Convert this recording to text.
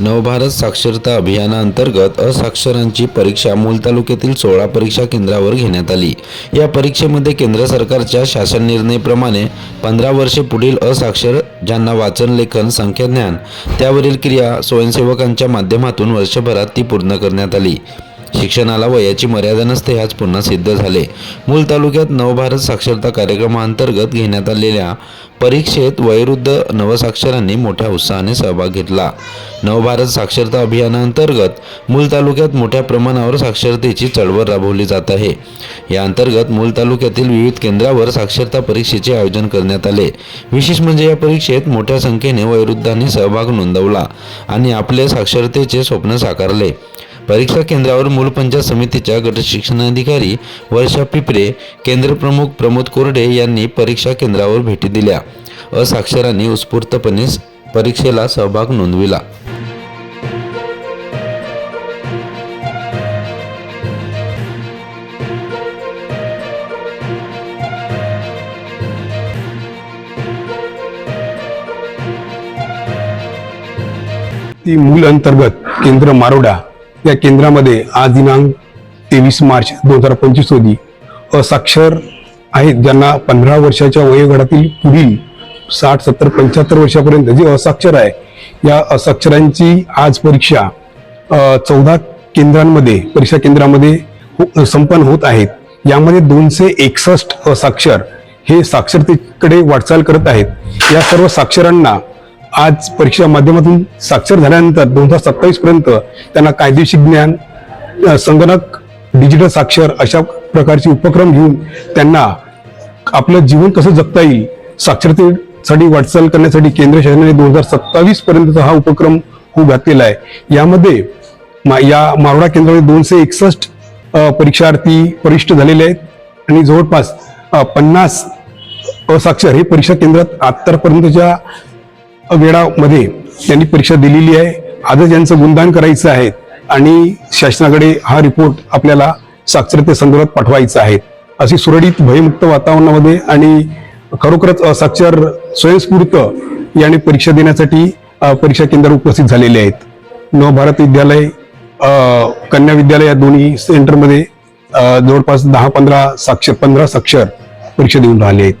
नवभारत साक्षरता अभियानाअंतर्गत असाक्षरांची परीक्षा मूल तालुक्यातील सोळा परीक्षा केंद्रावर घेण्यात आली. या परीक्षेमध्ये केंद्र सरकारच्या शासन निर्णयाप्रमाणे पंधरा वर्षे पुढील असाक्षर ज्यांना वाचन लेखन संख्याज्ञान त्यावरील क्रिया स्वयंसेवकांच्या माध्यमातून वर्षभरात ती पूर्ण करण्यात आली. शिक्षणाला वयाची मर्यादा नसते ह्याच पुन्हा सिद्ध झाले. मूल तालुक्यात नवभारत साक्षरता कार्यक्रमाअंतर्गत घेण्यात आलेल्या परीक्षेत वयोवृद्ध नवसाक्षरांनी मोठ्या उत्साहाने सहभाग घेतला. नवभारत साक्षरता अभियानाअंतर्गत मूल तालुक्यात मोठ्या प्रमाणावर साक्षरतेची चळवळ राबवली जात आहे. या अंतर्गत मूल तालुक्यातील विविध केंद्रावर साक्षरता परीक्षेचे आयोजन करण्यात आले. विशेष म्हणजे या परीक्षेत मोठ्या संख्येने वयोवृद्धांनी सहभाग नोंदवला आणि आपले साक्षरतेचे स्वप्न साकारले. परीक्षा केंद्रावर मूलपंचायत समितीच्या गटशिक्षण अधिकारी वर्षा पिपरे केंद्रप्रमुख प्रमोद कोरडे यांनी परीक्षा केंद्रावर भेटी दिल्या. असाक्षरांनी उत्स्फूर्तपणे परीक्षेला सहभाग नोंदविला. ती मूल अंतर्गत केंद्र मारोडा या केंद्रामध्ये आज दिनांक तेवीस मार्च दोन हजार पंचवीस रोजी असाक्षर आहेत ज्यांना पंधरा वर्षाच्या वयोगटातील पुढील साठ सत्तर पंच्याहत्तर वर्षापर्यंत जे असाक्षर आहे या असाक्षरांची आज परीक्षा चौदा केंद्रांमध्ये परीक्षा केंद्रामध्ये हो, संपन्न होत आहेत. यामध्ये दोनशे एकसष्ट असाक्षर हे साक्षरतेकडे वाटचाल करत आहेत. या सर्व साक्षरांना आज परीक्षा माध्यमातून साक्षर झाल्यानंतर दोन हजार सत्तावीस पर्यंत त्यांना कायदेशीर ज्ञान संगणक डिजिटल साक्षर अशा प्रकारचे उपक्रम घेऊन त्यांना आपलं जीवन कसं जगता येईल साक्षरतेसाठी वाटचाल करण्यासाठी केंद्र शासनाने दोन हजार सत्तावीस पर्यंतचा हा उपक्रम होऊ घातलेला आहे. यामध्ये मा- या मारोडा केंद्रामध्ये दोनशे एकसष्ट परीक्षार्थी परिष्ठ झालेले आहेत आणि जवळपास पन्नास असाक्षर हे परीक्षा केंद्रात आतापर्यंतच्या वेळामध्ये त्यांनी परीक्षा दिलेली आहे. आजच यांचं गुणदान करायचं आहे आणि शासनाकडे हा रिपोर्ट आपल्याला साक्षरते संदर्भात पाठवायचा आहे. अशी सुरळीत भयमुक्त वातावरणामध्ये आणि खरोखरच असाक्षर स्वयंस्फूर्त याने परीक्षा देण्यासाठी परीक्षा केंद्रावर उपस्थित झालेले आहेत. नवभारत विद्यालय कन्या विद्यालय या दोन्ही सेंटरमध्ये जवळपास दहा पंधरा साक्षर पंधरा साक्षर परीक्षा देऊन राहिले आहेत.